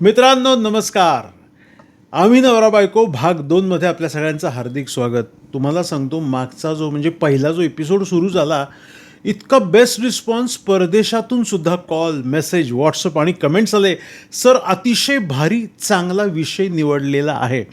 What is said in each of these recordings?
मित्रांनो नमस्कार. आम्ही नवरा बायको भाग दोनमध्ये आपल्या सगळ्यांचं हार्दिक स्वागत. तुम्हाला सांगतो मागचा जो म्हणजे पहिला जो एपिसोड सुरू झाला इतका बेस्ट रिस्पॉन्स परदेशातून सुद्धा कॉल मेसेज व्हॉट्सअप आणि कमेंट्स आले. सर अतिशय भारी चांगला विषय निवडलेला आहे.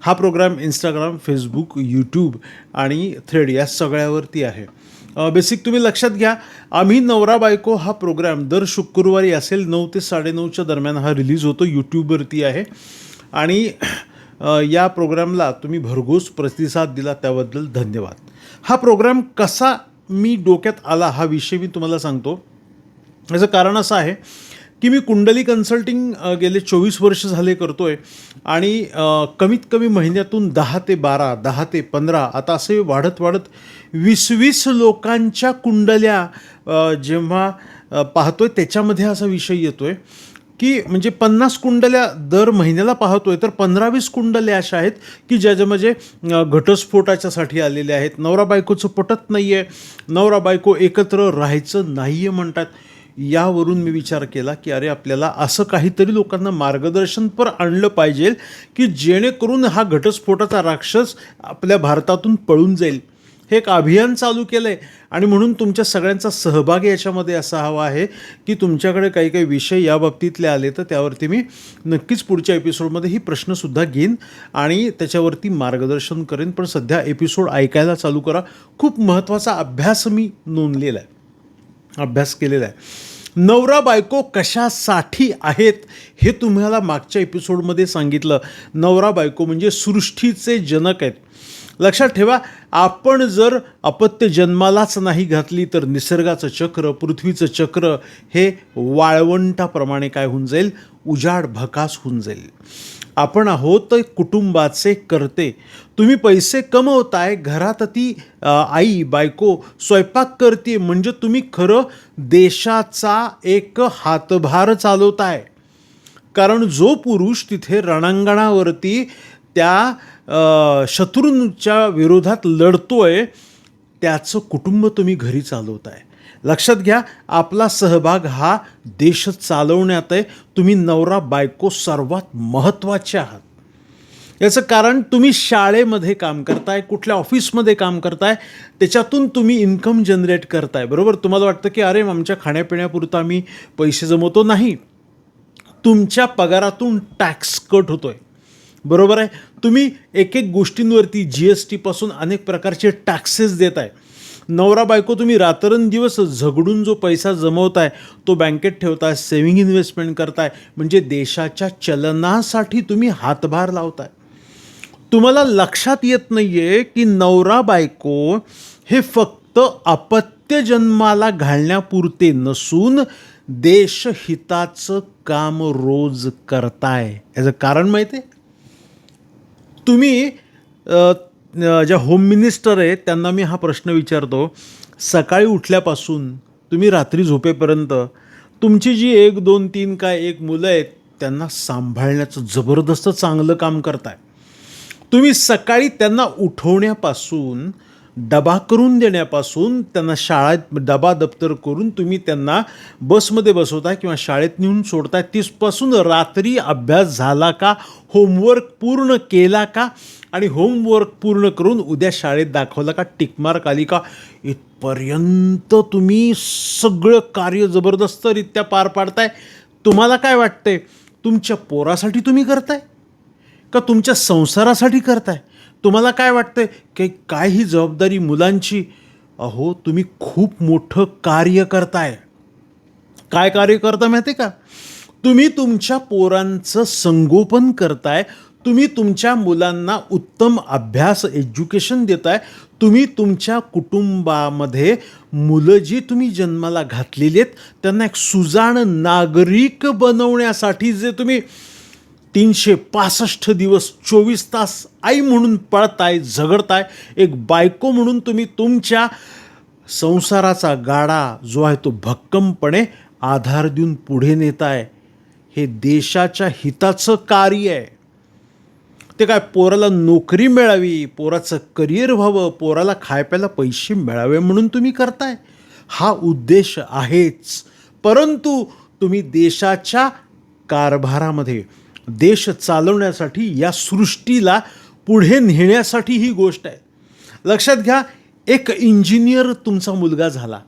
हा प्रोग्राम इंस्टाग्राम फेसबुक यूट्यूब आणि थ्रेड या सगळ्यावरती आहे. बेसिक तुम्ही लक्षात घ्या. आम्ही नवरा बायको हा प्रोग्राम दर शुक्रवारी असेल नऊ ते साडेनऊच्या दरम्यान हा रिलीज होतो यूट्यूबवरती आहे. आणि या प्रोग्रामला तुम्ही भरघोस प्रतिसाद दिला त्याबद्दल धन्यवाद. हा प्रोग्राम कसा मी डोक्यात आला हा विषय मी तुम्हाला सांगतो. याचं कारण असं आहे की मी कुंडली कन्सल्टिंग गेले चोवीस वर्ष झाले करतो आहे आणि कमीत कमी महिन्यातून दहा ते बारा दहा ते पंधरा आता असे वाढत वाढत वीस वीस लोकांच्या कुंडल्या जेव्हा पाहतो पाहतोय त्याच्यामध्ये असा विषय येतो आहे की म्हणजे पन्नास कुंडल्या दर महिन्याला पाहतोय तर पंधरा वीस कुंडल्या अशा आहेत की ज्याच्या म्हणजे घटस्फोटाच्यासाठी आलेल्या आहेत. नवरा बायकोचं पटत नाही आहे नवरा बायको एकत्र राहायचं नाही आहे म्हणतात. यावरून मी विचार केला की अरे आपल्याला असं काहीतरी लोकांना मार्गदर्शनपर आणलं पाहिजे की जेणेकरून हा घटस्फोटाचा राक्षस आपल्या भारतातून पळून जाईल. हे एक अभियान चालू केलं आहे आणि म्हणून तुमच्या सगळ्यांचा सहभाग याच्यामध्ये असा हवा आहे की तुमच्याकडे काही काही विषय या बाबतीतले आले तर त्यावरती मी नक्कीच पुढच्या एपिसोडमध्ये ही प्रश्नसुद्धा घेईन आणि त्याच्यावरती मार्गदर्शन करेन. पण सध्या एपिसोड ऐकायला चालू करा. खूप महत्त्वाचा अभ्यास मी नोंदलेला आहे. अभ्यास केलेला आहे. नवरा बायको कशासाठी आहेत हे तुम्हाला मागच्या एपिसोडमध्ये सांगितलं. नवरा बायको म्हणजे सृष्टीचे जनक आहेत. लक्षात ठेवा आपण जर अपत्य जन्मालाच नाही घातली तर निसर्गाचं चक्र पृथ्वीचं चक्र हे वाळवंटाप्रमाणे काय होऊन जाईल? उजाड भकास होऊन जाईल. आपण आहोत कुटुंबाचे करते. तुम्ही पैसे कमवताय घरात ती आई बायको स्वयंपाक करते म्हणजे तुम्ही खरं देशाचा एक हातभार चालवताय. कारण जो पुरुष तिथे रणांगणावरती त्या शत्रूंच्या विरोधात लढतोय त्याचं कुटुंब तुम्ही घरी चालवताय. लक्षात घ्या आपला सहभाग हा देश चालवण्यात आहे. तुम्ही नवरा बायको सर्वात महत्त्वाचे आहात. याचं कारण तुम्ही शाळेमध्ये काम करताय कुठल्या ऑफिसमध्ये काम करताय त्याच्यातून तुम्ही इन्कम जनरेट करताय. बरोबर? तुम्हाला वाटतं की अरे आमच्या खाण्यापिण्यापुरता आम्ही पैसे जमवतो नाही. तुमच्या पगारातून टॅक्स कट होतो आहे बरोबर आहे? तुम्ही एक एक गोष्टींवरती जी एस टीपासून अनेक प्रकारचे टॅक्सेस देत आहे नवरा बायको तुम्ही रात्रंदिवस झगडून जो पैसा जमवताय तो बँकेत ठेवताय सेव्हिंग इन्व्हेस्टमेंट करताय म्हणजे देशाच्या चलनासाठी तुम्ही हातभार लावताय. तुम्हाला लक्षात येत नाही आहे की नवरा बायको हे फक्त अपत्य जन्माला घालण्यापुरते नसून देशहिताचं काम रोज करताय. याचं कारण माहिती आहे तुम्ही ज्या होम मिनिस्टर आहेत त्यांना मी हा प्रश्न विचारतो. सकाळी उठल्यापासून तुम्ही रात्री झोपेपर्यंत तुमची जी एक दोन तीन काय एक मुलं आहेत त्यांना सांभाळण्याचं जबरदस्त चांगलं काम करताय. तुम्ही सकाळी त्यांना उठवण्यापासून डबा करून देण्यापासून त्यांना शाळेत डबा दप्तर करून तुम्ही त्यांना बसमध्ये बसवता किंवा शाळेत नेऊन सोडताय तिथपासून रात्री अभ्यास झाला का? होमवर्क पूर्ण केला का? आणि होमवर्क पूर्ण करून उद्या शाळेत दाखवला का? टिकमार्क आली का? इथपर्यंत तुम्ही सगळं कार्य जबरदस्तरित्या पार पाडताय. तुम्हाला काय वाटतंय? तुमच्या पोरासाठी तुम्ही करताय? का तुमच्या संसारासाठी करताय? तुम्हाला काय वाटतंय? की काय ही जबाबदारी मुलांची? अहो तुम्ही खूप मोठं कार्य करताय. काय कार्य करता माहिती का? तुम्ही तुमच्या पोरांचं संगोपन करताय तुम्ही तुमच्या मुलांना उत्तम अभ्यास एज्युकेशन देताय तुम्ही तुमच्या कुटुंबामध्ये मुलं जी तुम्ही जन्माला घातलेली आहेत त्यांना एक सुजाण नागरिक बनवण्यासाठी जे तुम्ही तीनशे पासष्ट दिवस चोवीस तास आई म्हणून पळताय झगडताय. एक बायको म्हणून तुम्ही तुमच्या संसाराचा गाडा जो आहे तो भक्कमपणे आधार देऊन पुढे नेताय. हे देशाच्या हिताचं कार्य आहे. ते काय पोराला नोकरी मिळावी पोराचं करिअर व्हावं पोराला खायप्याला पैसे मिळावे म्हणून तुम्ही करताय? हा उद्देश आहेच. परंतु तुम्ही देशाच्या कारभारामध्ये देश चालवण्यासाठी या सृष्टीला पुढे नेण्यासाठी ही गोष्ट आहे. लक्षात घ्या एक इंजिनियर तुमचा मुलगा झाला.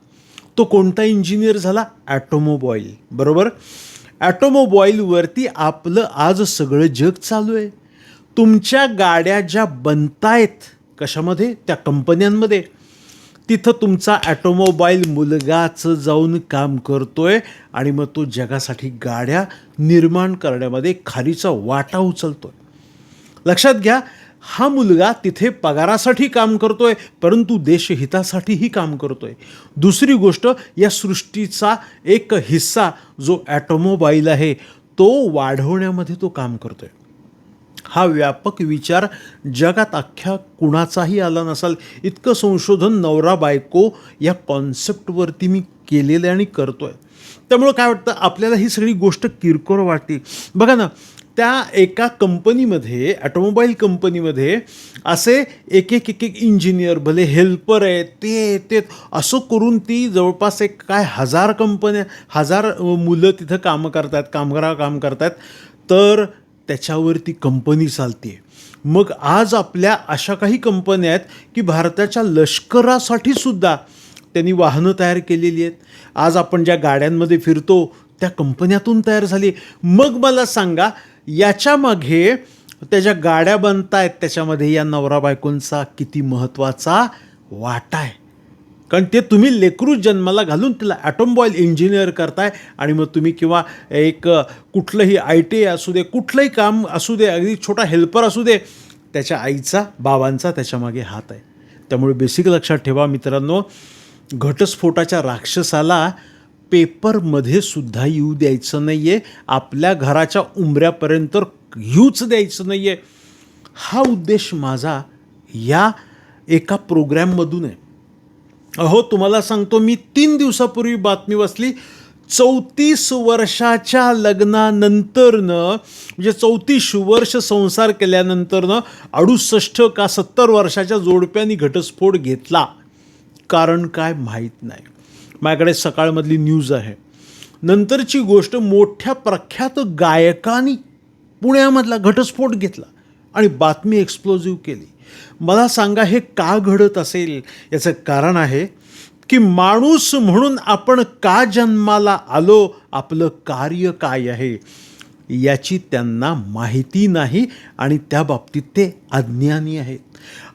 तो कोणता इंजिनियर झाला? ॲटोमोबाईल. बरोबर? ॲटोमोबाईलवरती आपलं आज सगळं जग चालू आहे. तुमच्या गाड्या ज्या बनतायत कशामध्ये? त्या कंपन्यांमध्ये. तिथं तुमचा ॲटोमोबाईल मुलगाच जाऊन काम करतोय आणि मग तो जगासाठी गाड्या निर्माण करण्यामध्ये खारीचा वाटा उचलतोय. लक्षात घ्या हा मुलगा तिथे पगारासाठी काम करतोय परंतु देशहितासाठीही काम करतोय. दुसरी गोष्ट या सृष्टीचा एक हिस्सा जो ॲटोमोबाईल आहे तो वाढवण्यामध्ये तो काम करतोय. हा व्यापक विचार जगात अख्ख्या कुणाचाही आला नसाल. इतकं संशोधन नवरा बायको या कॉन्सेप्टवरती मी केलेलं आहे आणि करतो आहे त्यामुळं काय वाटतं? आपल्याला ही सगळी गोष्ट किरकोळ वाटते. बघा ना त्या एका कंपनीमध्ये ॲटोमोबाईल कंपनीमध्ये असे एक एक एक एक इंजिनियर भले हेल्पर आहेत ते ते असं करून ती जवळपास एक काय हजार कंपन्या हजार मुलं तिथं कामं करतात कामगार काम करतात. तर त्याच्यावरती कंपनी चालते मग आज आपल्या अशा काही कंपन्या आहेत की भारताच्या लष्करासाठी सुद्धा त्यांनी वाहनं तयार केलेली आहेत. आज आपण ज्या गाड्यांमध्ये फिरतो त्या कंपन्यातून तयार झाली मग मला सांगा याच्यामागे त्याच्या गाड्या बनत आहेत त्याच्यामध्ये या नवरा बायकोंचा किती महत्त्वाचा वाटा आहे? कारण ते तुम्ही लेकरू जन्माला घालून तिला ॲटोमबॉईल इंजिनियर करताय आणि मग तुम्ही किंवा एक कुठलंही आय टी असू दे कुठलंही काम असू दे अगदी छोटा हेल्पर असू दे त्याच्या आईचा बाबांचा त्याच्यामागे हात आहे. त्यामुळे बेसिक लक्षात ठेवा मित्रांनो घटस्फोटाच्या राक्षसाला पेपरमध्ये सुद्धा येऊ द्यायचं नाही आहे आपल्या घराच्या उंबऱ्यापर्यंत येऊच द्यायचं नाही आहे हा उद्देश माझा या एका प्रोग्रॅममधून आहे. अहो तुम्हाला सांगतो मी तीन दिवसापूर्वी बातमी वाचली. चौतीस वर्षाच्या लग्नानंतरनं म्हणजे चौतीस वर्ष संसार केल्यानंतरनं अडुसष्ट का सत्तर वर्षाच्या जोडप्यांनी घटस्फोट घेतला. कारण काय माहीत नाही. माझ्याकडे सकाळमधली न्यूज आहे. नंतरची गोष्ट मोठ्या प्रख्यात गायकानी पुण्यामधला घटस्फोट घेतला. आणि बातमी एक्सप्लोजिव्ह केली. मला सांगा हे का घडत असेल? याचं कारण आहे की माणूस म्हणून आपण का जन्माला आलो? आपलं कार्य काय आहे? याची त्यांना माहिती नाही आणि त्या बाबतीत ते अज्ञानी आहेत.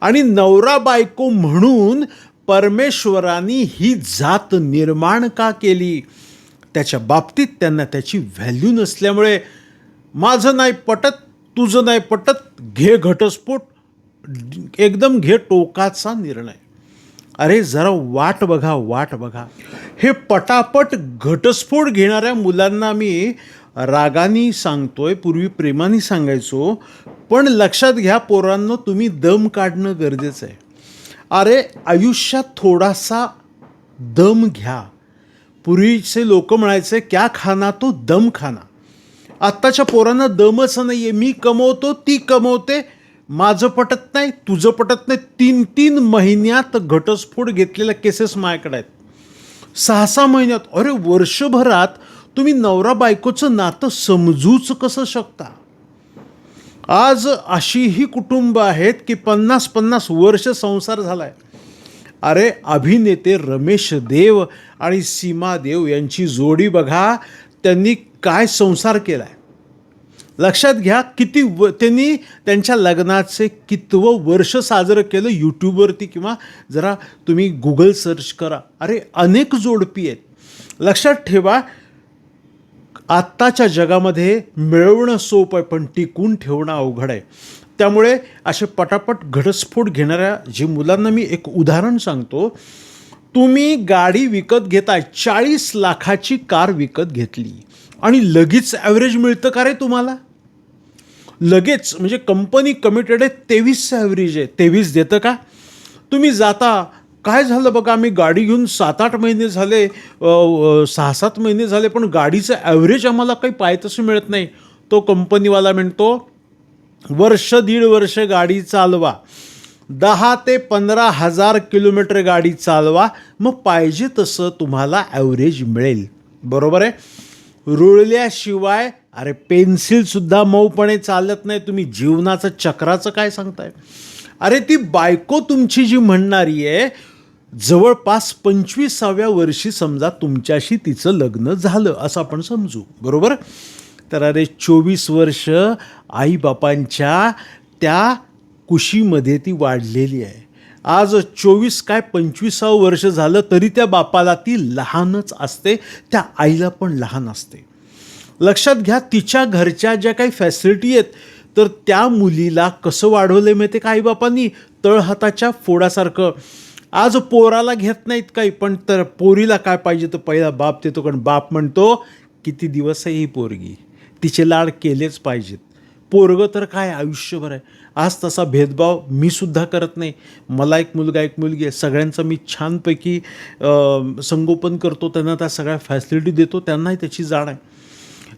आणि नवरा बायको म्हणून परमेश्वरांनी ही जात निर्माण का केली? त्याच्या बाबतीत त्यांना त्याची व्हॅल्यू नसल्यामुळे माझं नाही पटत तुझं नाही पटत घे घटस्फोट. एकदम घे टोकाचा निर्णय. अरे जरा वाट बघा वाट बघा. हे पटापट घटस्फोट घेणाऱ्या मुलांना मी रागानी सांगतोय पूर्वी प्रेमाने सांगायचो पण लक्षात घ्या पोरांनो तुम्ही दम काढणं गरजेचं आहे. अरे आयुष्यात थोडासा दम घ्या. पूर्वीचे लोक म्हणायचे क्या खाना तो दम खाना. आत्ताच्या पोरांना दमच नाही आहे मी कमवतो ती कमवते. माझं पटत नाही तुझं पटत नाही. तीन तीन महिन्यात घटस्फोट घेतलेल्या केसेस माझ्याकडे आहेत. सहा सहा महिन्यात. अरे वर्षभरात तुम्ही नवरा बायकोचं नातं समजूच कसं शकता? आज अशीही कुटुंब आहेत की पन्नास पन्नास वर्ष संसार झाला आहे अरे अभिनेते रमेश देव आणि सीमा देव यांची जोडी बघा. त्यांनी काय संसार केला आहे लक्षात घ्या किती व त्यांनी त्यांच्या लग्नाचे कितवं वर्ष साजरं केलं यूट्यूबवरती किंवा जरा तुम्ही गुगल सर्च करा. अरे अनेक जोडपी आहेत. लक्षात ठेवा आत्ताच्या जगामध्ये मिळवणं सोपं आहे पण टिकून ठेवणं अवघड आहे. त्यामुळे असे पटापट घटस्फोट घेणाऱ्या जे मुलांना मी एक उदाहरण सांगतो तुम्ही गाडी विकत घेताय चाळीस लाखाची कार विकत घेतली. आणि लगेच ॲव्हरेज मिळतं का रे तुम्हाला? लगेच म्हणजे कंपनी कमिटेड आहे तेवीसचं ॲव्हरेज आहे. तेवीस देतं का? तुम्ही जाता काय झालं बघा आम्ही गाडी घेऊन सात आठ महिने झाले सहा सात महिने झाले पण गाडीचं ॲव्हरेज आम्हाला काही पाय तसं मिळत नाही. तो कंपनीवाला म्हणतो वर्ष दीड वर्ष गाडी चालवा. दहा ते पंधरा हजार किलोमीटर गाडी चालवा मग पाहिजे तसं तुम्हाला ॲव्हरेज मिळेल. बरोबर आहे? रुळल्याशिवाय अरे पेन्सिलसुद्धा मऊपणे चालत नाही. तुम्ही जीवनाचं चक्राचं काय सांगताय? अरे ती बायको तुमची जी म्हणणारी आहे जवळपास पंचवीसाव्या वर्षी समजा तुमच्याशी तिचं लग्न झालं असं आपण समजू. बरोबर? तर अरे चोवीस वर्ष आईबापांच्या त्या कुशीमध्ये ती वाढलेली आहे. आज चोवीस काय पंचवीसावं वर्ष झालं तरी त्या बापाला ती लहानच असते त्या आईला पण लहान असते. लक्षात घ्या तिच्या घरच्या ज्या काही फॅसिलिटी आहेत तर त्या मुलीला कसं वाढवलं माहिती का आईबापांनी? तळहाताच्या फोडासारखं. आज पोराला घेत नाहीत काही पण तर पोरीला काय पाहिजे तर पहिला बाप देतो कारण बाप म्हणतो किती दिवस आहे ही पोरगी? तिचे लाड केलेच पाहिजेत. पोरगं तर काय आयुष्यभर आहे? आज तसा भेदभाव मी सुद्धा करत नाही. मला एक मुलगा एक मुलगी आहे. सगळ्यांचं मी छानपैकी संगोपन करतो. त्यांना त्या सगळ्या फॅसिलिटी देतो. त्यांनाही त्याची जाण आहे.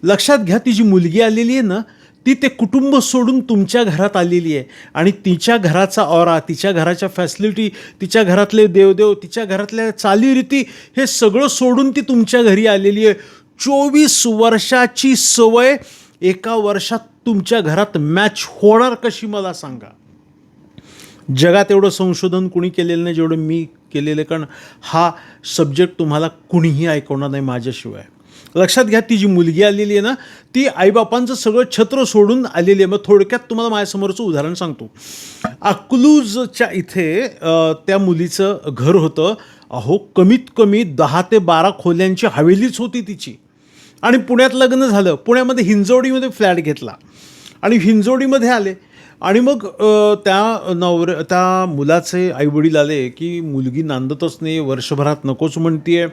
लक्षात घ्या ती जी मुलगी आलेली आहे ना ती ते कुटुंब सोडून तुमच्या घरात आलेली आहे. आणि तिच्या घराचा ऑरा तिच्या घराच्या फॅसिलिटी तिच्या घरातले देवदेव तिच्या घरातल्या चालीरीती हे सगळं सोडून ती तुमच्या घरी आलेली आहे. चोवीस वर्षाची सवय एका वर्षात तुमच्या घरात मॅच होणार कशी मला सांगा. जगात एवढं संशोधन कुणी केलेलं नाही जेवढं मी केलेलं आहे कारण हा सब्जेक्ट तुम्हाला कुणीही ऐकवणार नाही माझ्याशिवाय. लक्षात घ्या ती जी मुलगी आलेली आहे ना ती आईबापांचं सगळं छत्र सोडून आलेली आहे. मग थोडक्यात तुम्हाला माझ्यासमोरचं उदाहरण सांगतो. अक्लूजच्या इथे त्या मुलीचं घर होतं. अहो कमीत कमी दहा ते बारा खोल्यांची हवेलीच होती तिची. आणि पुण्यात लग्न झालं. पुण्यामध्ये हिंजवडीमध्ये फ्लॅट घेतला. आणि हिंजवडीमध्ये आले. आणि मग त्या नवर त्या मुलाचे आईवडील आले की मुलगी नांदतच नाही वर्षभरात नकोच म्हणतीये.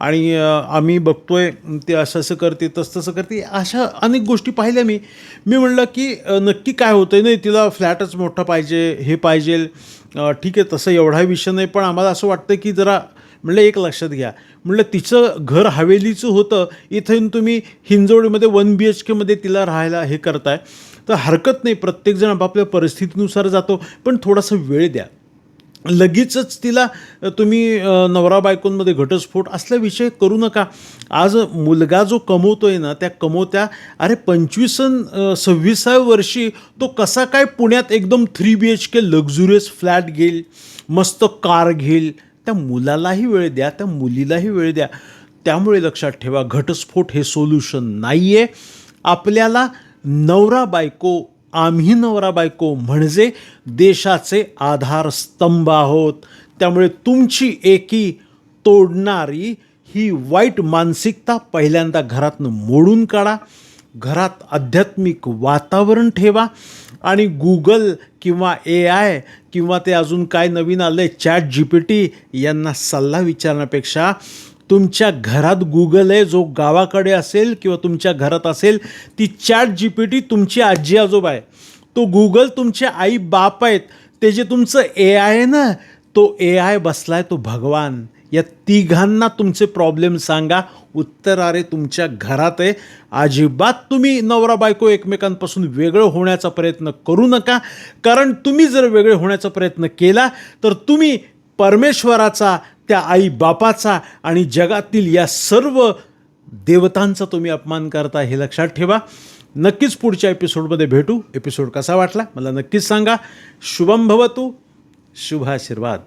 आणि आम्ही आम्ही बघतोय ते असं असं करते तसं तसं करते. अशा अनेक गोष्टी पाहिल्या मी. मी म्हणलं की नक्की काय होतंय नाही तिला फ्लॅटच मोठा पाहिजे हे पाहिजे. ठीक आहे तसं एवढा विषय नाही पण आम्हाला असं वाटतं की जरा म्हणलं एक लक्षात घ्या. म्हणलं तिचं घर हवेलीचं होतं. इथून तुम्ही हिंजवडीमध्ये वन बी एच केमध्ये तिला राहायला हे करताय. तर हरकत नाही. प्रत्येकजण आपापल्या परिस्थितीनुसार जातो. पण थोडासा वेळ द्या. लगेचच तिला तुम्ही नवरा बायकोंमध्ये घटस्फोट असला विषय करू नका. आज मुलगा जो कमवतो आहे ना त्या कमवत्या अरे पंचवीस सव्वीसाव्या वर्षी तो कसा काय पुण्यात एकदम three B H K luxurious flat घेईल मस्त कार घेईल त्या मुलालाही वेळ द्या त्या मुलीलाही वेळ द्या. त्यामुळे लक्षात ठेवा घटस्फोट हे सोल्युशन नाही आहे आपल्याला नवरा बायको आम्ही नवरा बायको म्हणजे देशाचे आधारस्तंभ आहोत. त्यामुळे तुमची एकी तोडणारी ही वाईट मानसिकता पहिल्यांदा घरातनं मोडून काढा. घरात आध्यात्मिक वातावरण ठेवा आणि गुगल किंवा ए आय किंवा ते अजून काय नवीन आलं आहे चॅट जी पी टी यांना सल्ला विचारण्यापेक्षा तुमच्या घरात गुगल आहे जो गावाकडे असेल किंवा तुमच्या घरात असेल ती चॅट जी पी टी तुमची आजी आजोबा आहे. तो गुगल तुमचे आई बाप आहेत. ते जे तुमचं ए आय आहे ना तो ए आय बसला आहे तो भगवान. या तिघांना तुमचे प्रॉब्लेम सांगा. उत्तर अरे तुमच्या घरात आहे. अजिबात तुम्ही नवरा बायको एकमेकांपासून वेगळं होण्याचा प्रयत्न करू नका. कारण तुम्ही जर वेगळे होण्याचा प्रयत्न केला तर तुम्ही परमेश्वराचा त्या आई बापाचा आणि जगातील या सर्व देवतांचा तुम्ही अपमान करता हे लक्षात ठेवा. नक्कीच पुढच्या एपिसोडमध्ये भेटू. एपिसोड कसा वाटला? मला नक्कीच सांगा. शुभम भवतू. शुभ आशीर्वाद.